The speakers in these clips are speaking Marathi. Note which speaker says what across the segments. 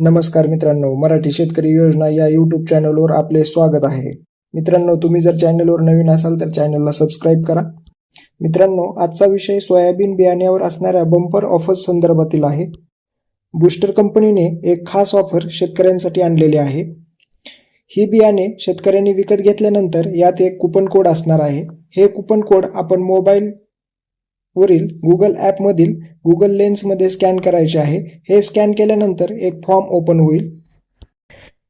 Speaker 1: नमस्कार मित्रांनो मराठी शेतकरी योजना या यूट्यूब चॅनलवर आपले स्वागत आहे. मित्रांनो तुम्ही जर चॅनलवर नवीन असाल तर चॅनलला सबस्क्राईब करा. मित्रांनो आजचा विषय सोयाबीन बियाण्यावर असणाऱ्या बंपर ऑफर संदर्भातील आहे. बूस्टर कंपनीने एक खास ऑफर शेतकऱ्यांसाठी आणलेली आहे. ही बियाणे शेतकऱ्यांनी विकत घेतल्यानंतर यात एक कुपन कोड असणार आहे. हे कुपन कोड आपण मोबाईल वरील गुगल ॲपमधील गुगल लेन्समध्ये स्कॅन करायचे आहे. हे स्कॅन केल्यानंतर एक फॉर्म ओपन होईल.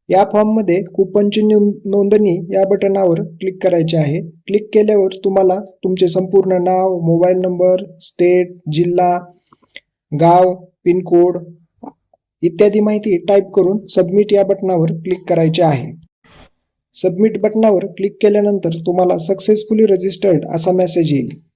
Speaker 1: या फॉर्ममध्ये कुपनची नोंद- नोंदणी या बटनावर क्लिक करायचे आहे. क्लिक केल्यावर तुम्हाला तुमचे संपूर्ण नाव मोबाईल नंबर स्टेट जिल्हा गाव पिनकोड इत्यादी माहिती टाईप करून सबमिट या बटनावर क्लिक करायचे आहे. सबमिट बटनावर क्लिक केल्यानंतर तुम्हाला सक्सेसफुली रजिस्टर्ड असा मेसेज येईल.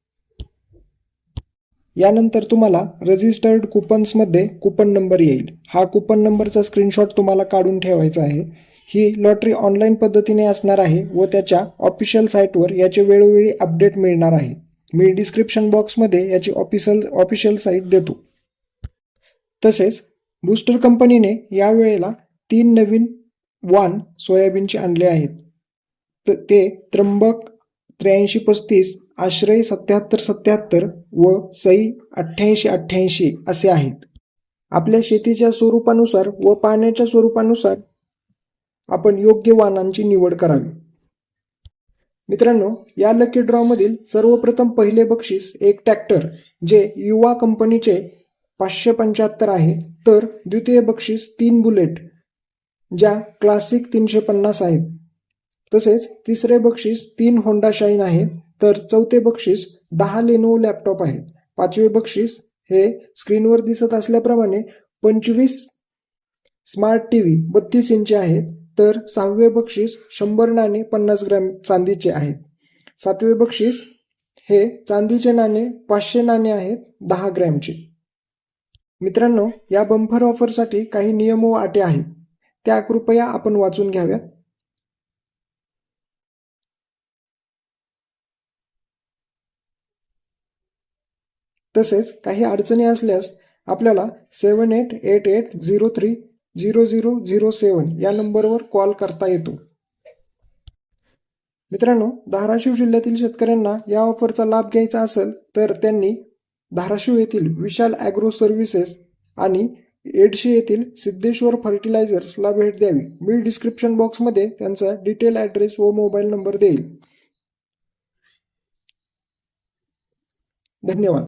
Speaker 1: यानंतर तुम्हाला रजिस्टर्ड कुपन्समध्ये कुपन नंबर येईल. हा कुपन नंबरचा स्क्रीनशॉट तुम्हाला काढून ठेवायचा आहे. ही लॉटरी ऑनलाईन पद्धतीने असणार आहे व त्याच्या ऑफिशियल साईटवर याचे वेळोवेळी अपडेट मिळणार आहे. मी डिस्क्रिप्शन बॉक्समध्ये याची ऑफिशियल ऑफिशियल साईट देतो. तसेच बूस्टर कंपनीने यावेळेला तीन नवीन वान सोयाबीनचे आणले आहेत. त- ते त्र्यंबक त्र्याऐंशी पस्तीस आश्रय सत्याहत्तर सत्याहत्तर व सई अठ्ठ्याऐंशी अठ्ठ्याऐंशी असे आहेत. आपल्या शेतीच्या स्वरूपानुसार व पाण्याच्या स्वरूपानुसार आपण योग्य वाहनांची निवड करावी. मित्रांनो या लकी ड्रॉमधील सर्वप्रथम पहिले बक्षीस एक ट्रॅक्टर जे युवा कंपनीचे पाचशे पंच्याहत्तर आहे. तर द्वितीय बक्षीस तीन बुलेट ज्या क्लासिक तीनशे पन्नास आहेत. तसेच तिसरे बक्षीस तीन होंडा शाईन आहेत तर चौथे बक्षीस दहा लेनो लॅपटॉप आहेत. पाचवे बक्षीस हे स्क्रीनवर दिसत असल्याप्रमाणे पंचवीस स्मार्ट टी व्ही बत्तीस इंचे आहेत तर सहावे बक्षीस शंभर नाणे पन्नास ग्रॅम चांदीचे आहेत. सातवे बक्षीस हे चांदीचे नाणे पाचशे नाणे आहेत दहा ग्रॅमचे. मित्रांनो या बंफर ऑफरसाठी काही नियम व अटी आहेत. त्या कृपया आपण वाचून घ्याव्यात. तसेच काही अडचणी असल्यास आपल्याला seven eight eight eight zero three zero zero zero seven या नंबरवर कॉल करता येतो. मित्रांनो धाराशिव जिल्ह्यातील शेतकऱ्यांना या ऑफरचा लाभ घ्यायचा असेल तर त्यांनी धाराशिव येथील विशाल ॲग्रो सर्व्हिसेस आणि एडशी येथील सिद्धेश्वर फर्टिलायझर्सला भेट द्यावी. मी डिस्क्रिप्शन बॉक्समध्ये त्यांचा डिटेल ॲड्रेस व मोबाईल नंबर देईल. धन्यवाद.